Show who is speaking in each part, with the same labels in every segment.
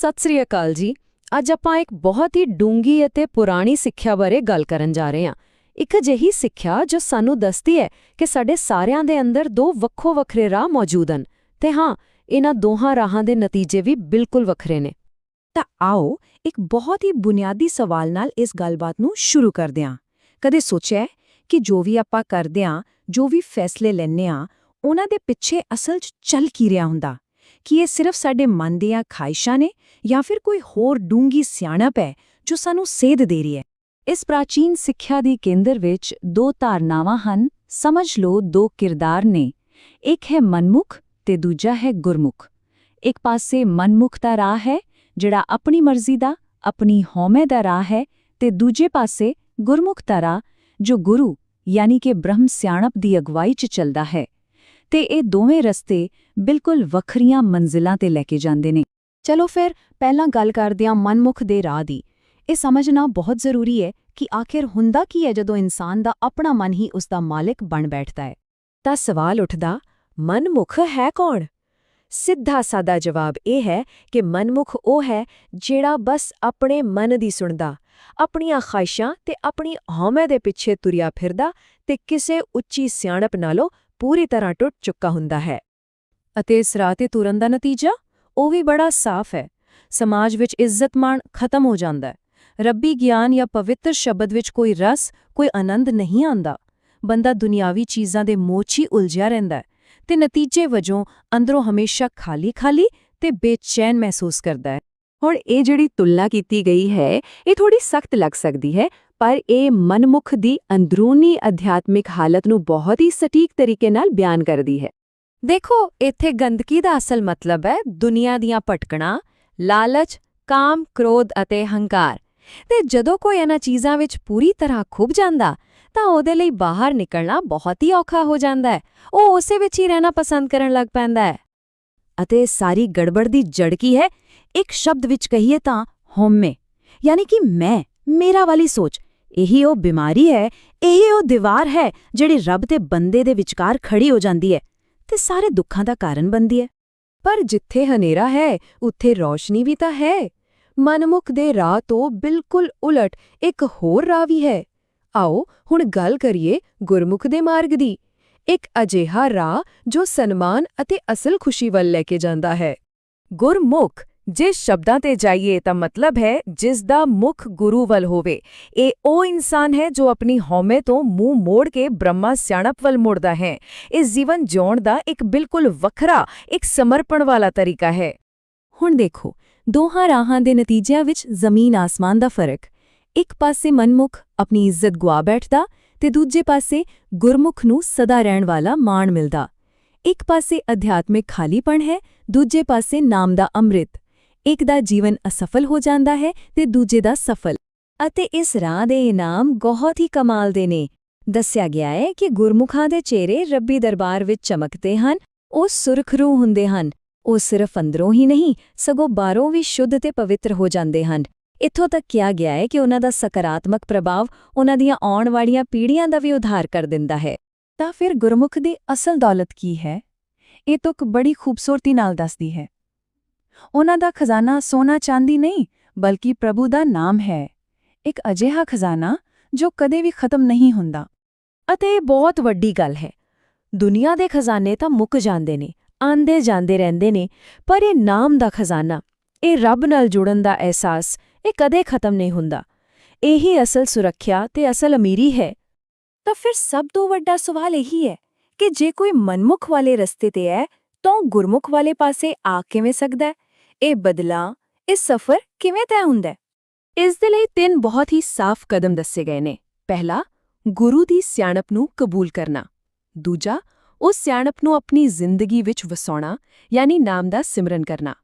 Speaker 1: ਸਤਿ ਸ੍ਰੀ ਅਕਾਲ ਜੀ। ਅੱਜ ਆਪਾਂ ਇੱਕ ਬਹੁਤ ਹੀ ਡੂੰਗੀ ਅਤੇ ਪੁਰਾਣੀ ਸਿੱਖਿਆ ਬਾਰੇ ਗੱਲ ਕਰਨ ਜਾ ਰਹੇ ਹਾਂ। ਇੱਕ ਅਜਿਹੀ ਸਿੱਖਿਆ ਜੋ ਸਾਨੂੰ ਦੱਸਦੀ ਹੈ ਕਿ ਸਾਡੇ ਸਾਰਿਆਂ ਦੇ ਅੰਦਰ ਦੋ ਵੱਖੋ ਵੱਖਰੇ ਰਾਹ ਮੌਜੂਦ ਹਨ। ਤੇ ਹਾਂ, ਇਹਨਾਂ ਦੋਹਾਂ ਰਾਹਾਂ ਦੇ ਨਤੀਜੇ ਵੀ ਬਿਲਕੁਲ ਵੱਖਰੇ ਨੇ।
Speaker 2: ਤਾਂ ਆਓ ਇੱਕ ਬਹੁਤ ਹੀ ਬੁਨਿਆਦੀ ਸਵਾਲ ਨਾਲ ਇਸ ਗੱਲਬਾਤ ਨੂੰ ਸ਼ੁਰੂ ਕਰਦੇ ਹਾਂ। ਕਦੇ ਸੋਚਿਆ ਕਿ ਜੋ ਵੀ ਆਪਾਂ ਕਰਦੇ ਹਾਂ, ਜੋ ਵੀ ਫੈਸਲੇ ਲੈਂਦੇ ਹਾਂ, ਉਹਨਾਂ ਦੇ ਪਿੱਛੇ ਅਸਲ 'ਚ ਚੱਲ ਕੀ ਰਿਹਾ ਹੁੰਦਾ? ਕਿ ਇਹ ਸਿਰਫ ਸਾਡੇ ਮਨ ਦੀਆਂ ਖਾਹਿਸ਼ਾਂ ਨੇ ਜਾਂ ਫਿਰ ਕੋਈ ਹੋਰ ਡੂੰਗੀ ਸਿਆਣਪ ਹੈ ਜੋ ਸਾਨੂੰ ਸੇਧ ਦੇ ਰਹੀ ਹੈ।
Speaker 1: ਇਸ ਪ੍ਰਾਚੀਨ ਸਿੱਖਿਆ ਦੀ ਕੇਂਦਰ ਵਿੱਚ ਦੋ ਧਾਰਨਾਵਾਂ ਹਨ, ਸਮਝ ਲਓ ਦੋ ਕਿਰਦਾਰ ਨੇ, ਇੱਕ ਹੈ ਮਨਮੁਖ ਤੇ ਦੂਜਾ ਹੈ ਗੁਰਮੁਖ। ਇੱਕ ਪਾਸੇ ਮਨਮੁਖ ਦਾ ਰਾਹ ਹੈ, ਜਿਹੜਾ ਆਪਣੀ ਮਰਜ਼ੀ ਦਾ, ਆਪਣੀ ਹਉਮੈ ਦਾ ਰਾਹ ਹੈ ਤੇ ਦੂਜੇ ਪਾਸੇ ਗੁਰਮੁਖ ਦਾ ਰਾਹ, ਜੋ ਗੁਰੂ, ਯਾਨੀ ਕਿ ਬ੍ਰਹਮ ਸਿਆਣਪ ਦੀ ਅਗਵਾਈ 'ਚ ਚੱਲਦਾ ਹੈ। ਤੇ ਇਹ ਦੋਵੇਂ ਰਸਤੇ ਬਿਲਕੁਲ ਵੱਖਰੀਆਂ ਮੰਜ਼ਿਲਾਂ ਤੇ ਲੈ ਕੇ ਜਾਂਦੇ ਨੇ। ਚਲੋ ਫਿਰ, ਪਹਿਲਾਂ ਗੱਲ ਕਰਦੇ ਹਾਂ ਮਨਮੁਖ ਦੇ ਰਾਹ ਦੀ। ਇਹ ਸਮਝਣਾ ਬਹੁਤ ਜ਼ਰੂਰੀ ਹੈ ਕਿ ਆਖਿਰ ਹੁੰਦਾ ਕੀ ਹੈ ਜਦੋਂ ਇਨਸਾਨ ਦਾ ਆਪਣਾ ਮਨ ਹੀ ਉਸ ਦਾ ਮਾਲਕ ਬਣ ਬੈਠਦਾ ਹੈ।
Speaker 2: ਤਾਂ ਸਵਾਲ ਉੱਠਦਾ, ਮਨਮੁਖ ਹੈ ਕੌਣ? ਸਿੱਧਾ ਸਾਦਾ ਜਵਾਬ ਇਹ ਹੈ ਕਿ ਮਨਮੁਖ ਉਹ ਹੈ ਜਿਹੜਾ ਬਸ ਆਪਣੇ ਮਨ ਦੀ ਸੁਣਦਾ, ਆਪਣੀਆਂ ਖਾਹਿਸ਼ਾਂ ਤੇ ਆਪਣੀ ਹਉਮੈ ਦੇ ਪਿੱਛੇ ਤੁਰਿਆ ਫਿਰਦਾ ਤੇ ਕਿਸੇ ਉੱਚੀ ਸਿਆਣਪ ਨਾਲੋਂ ਪੂਰੀ ਤਰ੍ਹਾਂ ਟੁੱਟ ਚੁੱਕਾ ਹੁੰਦਾ ਹੈ।
Speaker 1: ਅਤੇ ਇਸ ਰਾਹ ਤੇ ਤੁਰਨ ਦਾ ਨਤੀਜਾ? ਉਹ ਵੀ ਬੜਾ ਸਾਫ਼ ਹੈ। ਸਮਾਜ ਵਿੱਚ ਇੱਜ਼ਤ-ਮਾਣ ਖਤਮ ਹੋ ਜਾਂਦਾ ਹੈ। ਰੱਬੀ ਗਿਆਨ ਜਾਂ ਪਵਿੱਤਰ ਸ਼ਬਦ ਵਿੱਚ ਕੋਈ ਰਸ, ਕੋਈ ਆਨੰਦ ਨਹੀਂ ਆਂਦਾ ਬੰਦਾ ਦੁਨਿਆਵੀ ਚੀਜ਼ਾਂ ਦੇ ਮੋਚੀ ਉਲਝਿਆ ਰਹਿੰਦਾ ਹੈ ਤੇ ਨਤੀਜੇ ਵਜੋਂ ਅੰਦਰੋਂ ਹਮੇਸ਼ਾ ਖਾਲੀ-ਖਾਲੀ ਤੇ ਬੇਚੈਨ ਮਹਿਸੂਸ ਕਰਦਾ ਹੈ।
Speaker 2: ਹੁਣ ਇਹ ਜਿਹੜੀ ਤੁਲਨਾ ਕੀਤੀ ਗਈ ਹੈ, ਇਹ ਥੋੜੀ ਸਖਤ ਲੱਗ ਸਕਦੀ ਹੈ, ਪਰ ਇਹ ਮਨਮੁਖ ਦੀ ਅੰਦਰੂਨੀ ਅਧਿਆਤਮਿਕ ਹਾਲਤ ਨੂੰ ਬਹੁਤ ਹੀ ਸਟੀਕ ਤਰੀਕੇ ਨਾਲ ਬਿਆਨ ਕਰਦੀ ਹੈ।
Speaker 1: ਦੇਖੋ, ਇੱਥੇ ਗੰਦਗੀ ਦਾ ਅਸਲ ਮਤਲਬ ਹੈ ਦੁਨੀਆ ਦੀਆਂ ਭਟਕਣਾ, ਲਾਲਚ, ਕਾਮ, ਕ੍ਰੋਧ ਅਤੇ ਹੰਕਾਰ। ਤੇ ਜਦੋਂ ਕੋਈ ਇਹਨਾਂ ਚੀਜ਼ਾਂ ਵਿੱਚ ਪੂਰੀ ਤਰ੍ਹਾਂ ਖੁੱਭ ਜਾਂਦਾ, ਤਾਂ ਉਹਦੇ ਲਈ ਬਾਹਰ ਨਿਕਲਣਾ ਬਹੁਤ ਹੀ ਔਖਾ ਹੋ ਜਾਂਦਾ ਹੈ। ਉਹ ਉਸੇ ਵਿੱਚ ਹੀ ਰਹਿਣਾ ਪਸੰਦ ਕਰਨ ਲੱਗ ਪੈਂਦਾ ਹੈ।
Speaker 2: ਅਤੇ ਸਾਰੀ ਗੜਬੜ ਦੀ ਜੜ ਕੀ ਹੈ? ਇੱਕ ਸ਼ਬਦ ਵਿੱਚ ਕਹੀਏ ਤਾਂ ਹਉਮੈ, ਯਾਨੀ ਕਿ ਮੈਂ, ਮੇਰਾ ਵਾਲੀ ਸੋਚ। ਇਹੀ ਉਹ ਬਿਮਾਰੀ ਹੈ, ਇਹੀ ਉਹ ਦੀਵਾਰ ਹੈ, ਜਿਹੜੀ ਰੱਬ ਤੇ ਬੰਦੇ ਦੇ ਵਿਚਕਾਰ ਖੜੀ ਹੋ ਜਾਂਦੀ ਹੈ। ਤੇ ਸਾਰੇ ਦੁੱਖਾਂ ਦਾ ਕਾਰਨ ਬਣਦੀ ਹੈ
Speaker 1: ਪਰ ਜਿੱਥੇ ਹਨੇਰਾ ਹੈ, ਉੱਥੇ ਰੌਸ਼ਨੀ ਵੀ ਤਾਂ ਹੈ। ਮਨਮੁਖ ਦੇ ਰਾਹ ਤੋਂ ਬਿਲਕੁਲ ਉਲਟ ਇੱਕ ਹੋਰ ਰਾਹ ਵੀ ਹੈ। ਆਓ ਹੁਣ ਗੱਲ ਕਰੀਏ ਗੁਰਮੁਖ ਦੇ ਮਾਰਗ ਦੀ। ਇੱਕ ਅਜਿਹਾ ਰਾਹ ਜੋ ਸਨਮਾਨ ਅਤੇ ਅਸਲ ਖੁਸ਼ੀ ਵੱਲ ਲੈ ਕੇ ਜਾਂਦਾ ਹੈ। ਗੁਰਮੁਖ ਜਿਸ ਸ਼ਬਦਾਂ ਤੇ ਜਾਈਏ ਤਾਂ ਮਤਲਬ ਹੈ ਜਿਸ ਦਾ ਮੁਖ ਗੁਰੂ ਵੱਲ ਹੋਵੇ। ਇਹ ਉਹ ਇਨਸਾਨ ਹੈ ਜੋ ਆਪਣੀ ਹਉਮੈ ਤੋਂ ਮੂੰਹ ਮੋੜ ਕੇ ਬ੍ਰਹਮਾ ਸਿਆਣਪ ਵੱਲ ਮੁੜਦਾ ਹੈ। ਇਹ ਜੀਵਨ ਜਿਉਣ ਦਾ ਇੱਕ ਬਿਲਕੁਲ ਵੱਖਰਾ, ਇੱਕ ਸਮਰਪਣ ਵਾਲਾ ਤਰੀਕਾ ਹੈ। ਹੁਣ ਦੇਖੋ, ਦੋਹਾਂ ਰਾਹਾਂ ਦੇ ਨਤੀਜਿਆਂ ਵਿੱਚ ਜ਼ਮੀਨ ਆਸਮਾਨ ਦਾ ਫ਼ਰਕ। ਇੱਕ ਪਾਸੇ ਮਨਮੁਖ ਆਪਣੀ ਇੱਜ਼ਤ ਗਵਾ ਬੈਠਦਾ ਤੇ ਦੂਜੇ ਪਾਸੇ ਗੁਰਮੁਖ ਨੂੰ ਸਦਾ ਰਹਿਣ ਵਾਲਾ ਮਾਣ ਮਿਲਦਾ। ਇੱਕ ਪਾਸੇ ਅਧਿਆਤਮਿਕ ਖਾਲੀਪਣ ਹੈ, ਦੂਜੇ ਪਾਸੇ ਨਾਮ ਦਾ ਅੰਮ੍ਰਿਤ। ਇੱਕ ਦਾ ਜੀਵਨ ਅਸਫਲ ਹੋ ਜਾਂਦਾ ਹੈ ਤੇ ਦੂਜੇ ਦਾ ਸਫਲ। ਅਤੇ ਇਸ ਰਾਹ ਦੇ ਇਨਾਮ ਬਹੁਤ ਹੀ ਕਮਾਲ ਦੇ ਨੇ। ਦੱਸਿਆ ਗਿਆ ਹੈ ਕਿ ਗੁਰਮੁਖਾਂ ਦੇ ਚਿਹਰੇ ਰੱਬੀ ਦਰਬਾਰ ਵਿੱਚ ਚਮਕਦੇ ਹਨ, ਉਹ ਸੁਰਖਰੂ ਹੁੰਦੇ ਹਨ। ਉਹ ਸਿਰਫ ਅੰਦਰੋਂ ਹੀ ਨਹੀਂ, ਸਗੋਂ ਬਾਹਰੋਂ ਵੀ ਸ਼ੁੱਧ ਤੇ ਪਵਿੱਤਰ ਹੋ ਜਾਂਦੇ ਹਨ। ਇੱਥੋਂ ਤੱਕ ਕਿਹਾ ਗਿਆ ਹੈ ਕਿ ਉਹਨਾਂ ਦਾ ਸਕਾਰਾਤਮਕ ਪ੍ਰਭਾਵ ਉਹਨਾਂ ਦੀਆਂ ਆਉਣ ਵਾਲੀਆਂ ਪੀੜ੍ਹੀਆਂ ਦਾ ਵੀ ਉਧਾਰ ਕਰ ਦਿੰਦਾ ਹੈ। ਤਾਂ ਫਿਰ ਗੁਰਮੁਖ ਦੀ ਅਸਲ ਦੌਲਤ ਕੀ ਹੈ? ਇਹ ਤੁਕ ਬੜੀ ਖੂਬਸੂਰਤੀ ਨਾਲ ਦੱਸਦੀ ਹੈ। ਉਹਨਾਂ ਦਾ ਖਜ਼ਾਨਾ ਸੋਨਾ ਚਾਂਦੀ ਨਹੀਂ, ਬਲਕਿ ਪ੍ਰਭੂ ਦਾ ਨਾਮ ਹੈ। ਇੱਕ ਅਜਿਹਾ ਖਜ਼ਾਨਾ ਜੋ ਕਦੇ ਵੀ ਖਤਮ ਨਹੀਂ ਹੁੰਦਾ। ਅਤੇ ਇਹ ਬਹੁਤ ਵੱਡੀ ਗੱਲ ਹੈ। ਦੁਨੀਆ ਦੇ ਖਜ਼ਾਨੇ ਤਾਂ ਮੁੱਕ ਜਾਂਦੇ ਨੇ, ਆਂਦੇ ਜਾਂਦੇ ਰਹਿੰਦੇ ਨੇ, ਪਰ ਇਹ ਨਾਮ ਦਾ ਖਜ਼ਾਨਾ, ਇਹ ਰੱਬ ਨਾਲ ਜੁੜਨ ਦਾ ਅਹਿਸਾਸ, ਇਹ ਕਦੇ ਖਤਮ ਨਹੀਂ ਹੁੰਦਾ। ਇਹੀ ਅਸਲ ਸੁਰੱਖਿਆ ਤੇ ਅਸਲ ਅਮੀਰੀ ਹੈ। ਤਾਂ ਫਿਰ ਸਭ ਤੋਂ ਵੱਡਾ ਸਵਾਲ ਇਹੀ ਹੈ ਕਿ ਜੇ ਕੋਈ ਮਨਮੁਖ ਵਾਲੇ ਰਸਤੇ ਤੇ ਹੈ, ਤਾਂ ਉਹ ਗੁਰਮੁਖ ਵਾਲੇ ਪਾਸੇ ਆ ਕਿਵੇਂ ਸਕਦਾ ਹੈ? ਇਹ ਬਦਲਾ ਇਹ ਸਫ਼ਰ ਕਿਵੇਂ ਤੈਅ ਹੁੰਦਾ ਹੈ? ਇਸ ਦੇ ਲਈ ਤਿੰਨ ਬਹੁਤ ਹੀ ਸਾਫ਼ ਕਦਮ ਦੱਸੇ ਗਏ ਨੇ। ਪਹਿਲਾ, ਗੁਰੂ ਦੀ ਸਿਆਣਪ ਨੂੰ ਕਬੂਲ ਕਰਨਾ। ਦੂਜਾ, ਉਸ ਸਿਆਣਪ ਨੂੰ ਆਪਣੀ ਜ਼ਿੰਦਗੀ ਵਿੱਚ ਵਸਾਉਣਾ, ਯਾਨੀ ਨਾਮ ਦਾ ਸਿਮਰਨ ਕਰਨਾ।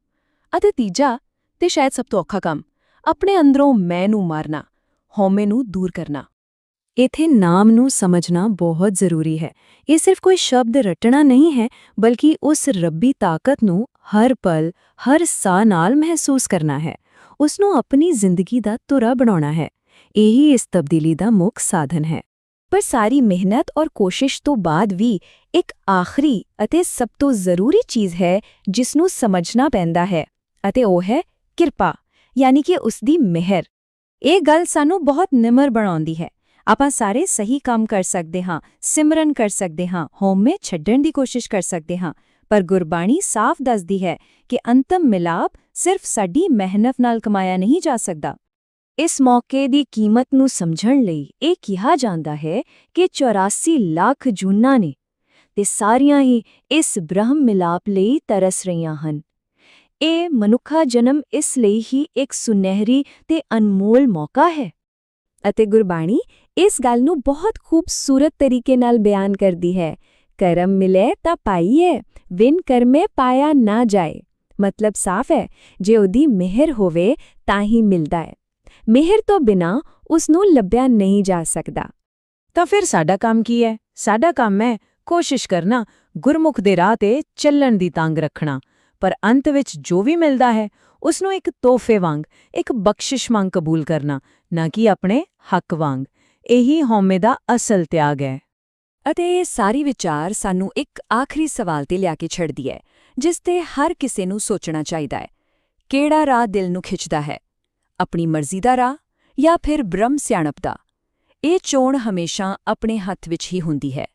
Speaker 1: ਅਤੇ ਤੀਜਾ, ਤੇ ਸ਼ਾਇਦ ਸਭ ਤੋਂ ਔਖਾ ਕੰਮ, ਆਪਣੇ ਅੰਦਰੋਂ ਮੈਂ ਨੂੰ ਮਾਰਨਾ, ਹਉਮੈ ਨੂੰ ਦੂਰ ਕਰਨਾ। ਇਥੇ ਨਾਮ ਨੂੰ ਸਮਝਣਾ ਬਹੁਤ ਜ਼ਰੂਰੀ ਹੈ। ਇਹ ਸਿਰਫ ਕੋਈ ਸ਼ਬਦ ਰਟਣਾ ਨਹੀਂ ਹੈ, ਬਲਕਿ ਉਸ ਰੱਬੀ ਤਾਕਤ ਨੂੰ ਹਰ ਪਲ, ਹਰ ਸਾਹ ਨਾਲ ਮਹਿਸੂਸ ਕਰਨਾ ਹੈ। ਉਸ ਨੂੰ ਆਪਣੀ ਜ਼ਿੰਦਗੀ ਦਾ ਧੁਰਾ ਬਣਾਉਣਾ ਹੈ। ਇਹੀ ਇਸ ਤਬਦੀਲੀ ਦਾ ਮੁੱਖ ਸਾਧਨ ਹੈ। ਪਰ ਸਾਰੀ ਮਿਹਨਤ ਔਰ ਕੋਸ਼ਿਸ਼ ਤੋਂ ਬਾਅਦ ਵੀ ਇੱਕ ਆਖਰੀ ਅਤੇ ਸਭ ਤੋਂ ਜ਼ਰੂਰੀ ਚੀਜ਼ ਹੈ ਜਿਸ ਨੂੰ ਸਮਝਣਾ ਪੈਂਦਾ ਹੈ, ਅਤੇ ਉਹ ਹੈ
Speaker 2: ਕਿਰਪਾ, ਯਾਨੀ ਕਿ ਉਸ ਦੀ ਮਿਹਰ। ਇਹ ਗੱਲ ਸਾਨੂੰ ਬਹੁਤ ਨਿਮਰ ਬਣਾਉਂਦੀ ਹੈ। ਆਪਾਂ ਸਾਰੇ ਸਹੀ ਕੰਮ ਕਰ ਸਕਦੇ ਹਾਂ, ਸਿਮਰਨ ਕਰ ਸਕਦੇ ਹਾਂ ਹਉਮੈ ਛੱਡਣ ਦੀ ਕੋਸ਼ਿਸ਼ ਕਰ ਸਕਦੇ ਹਾਂ। ਪਰ ਗੁਰਬਾਣੀ ਸਾਫ਼ ਦੱਸਦੀ ਹੈ ਕਿ ਅੰਤਮ ਮਿਲਾਪ ਸਿਰਫ ਸਾਡੀ ਮਿਹਨਤ ਨਾਲ ਕਮਾਇਆ ਨਹੀਂ ਜਾ ਸਕਦਾ। ਇਸ ਮੌਕੇ ਦੀ ਕੀਮਤ ਨੂੰ ਸਮਝਣ ਲਈ ਇਹ ਕਿਹਾ ਜਾਂਦਾ ਹੈ ਕਿ 84 ਲੱਖ ਜੂਨਾਂ ਨੇ ਤੇ ਸਾਰੀਆਂ ਹੀ ਇਸ ਬ੍ਰਹਮ ਮਿਲਾਪ ਲਈ ਤਰਸ ਰਹੀਆਂ ਹਨ। ਇਹ ਮਨੁੱਖਾ ਜਨਮ ਇਸ ਲਈ ਹੀ ਇੱਕ ਸੁਨਹਿਰੀ ਤੇ ਅਨਮੋਲ ਮੌਕਾ ਹੈ। ਅਤੇ ਗੁਰਬਾਣੀ ਇਸ ਗੱਲ ਨੂੰ ਬਹੁਤ ਖੂਬਸੂਰਤ ਤਰੀਕੇ ਨਾਲ ਬਿਆਨ ਕਰਦੀ ਹੈ। ਕਰਮ ਮਿਲੇ ਤਾਂ ਪਾਈਏ ਵਿਨ ਕਰਮੇ ਪਾਇਆ ਨਾ ਜਾਏ। ਮਤਲਬ ਸਾਫ਼ ਹੈ, ਜੇ ਉਹਦੀ ਮਿਹਰ ਹੋਵੇ ਤਾਂ ਹੀ ਮਿਲਦਾ ਹੈ। ਮਿਹਰ ਤੋਂ ਬਿਨਾ ਉਸ ਨੂੰ ਲੱਭਿਆ ਨਹੀਂ ਜਾ ਸਕਦਾ।
Speaker 3: ਤਾਂ ਫਿਰ ਸਾਡਾ ਕੰਮ ਕੀ ਹੈ? ਸਾਡਾ ਕੰਮ ਹੈ ਕੋਸ਼ਿਸ਼ ਕਰਨਾ, ਗੁਰਮੁਖ ਦੇ ਰਾਹ ਤੇ ਚੱਲਣ ਦੀ ਤੰਗ ਰੱਖਣਾ। ਪਰ ਅੰਤ ਵਿੱਚ ਜੋ ਵੀ ਮਿਲਦਾ ਹੈ ਉਸ ਨੂੰ ਇੱਕ ਤੋਹਫੇ ਵਾਂਗ, ਇੱਕ ਬਖਸ਼ਿਸ਼ ਵਾਂਗ ਕਬੂਲ ਕਰਨਾ, ਨਾ ਕਿ ਆਪਣੇ ਹੱਕ ਵਾਂਗ। ਇਹੀ ਹਉਮੈ ਦਾ ਅਸਲ ਤਿਆਗ ਹੈ।
Speaker 1: ਅਤੇ ਇਹ ਸਾਰੀ ਵਿਚਾਰ ਸਾਨੂੰ ਇੱਕ ਆਖਰੀ ਸਵਾਲ ਤੇ ਲਿਆ ਕੇ ਛੱਡਦੀ ਹੈ, ਜਿਸ ਤੇ ਹਰ ਕਿਸੇ ਨੂੰ ਸੋਚਣਾ ਚਾਹੀਦਾ ਹੈ। ਕਿਹੜਾ ਰਾਹ ਦਿਲ ਨੂੰ ਖਿੱਚਦਾ ਹੈ? ਆਪਣੀ ਮਰਜ਼ੀ ਦਾ ਰਾਹ ਜਾਂ ਫਿਰ ਬ੍ਰਹਮ ਸਿਆਣਪ ਦਾ? ਇਹ ਚੋਣ ਹਮੇਸ਼ਾ ਆਪਣੇ ਹੱਥ ਵਿੱਚ ਹੀ ਹੁੰਦੀ ਹੈ।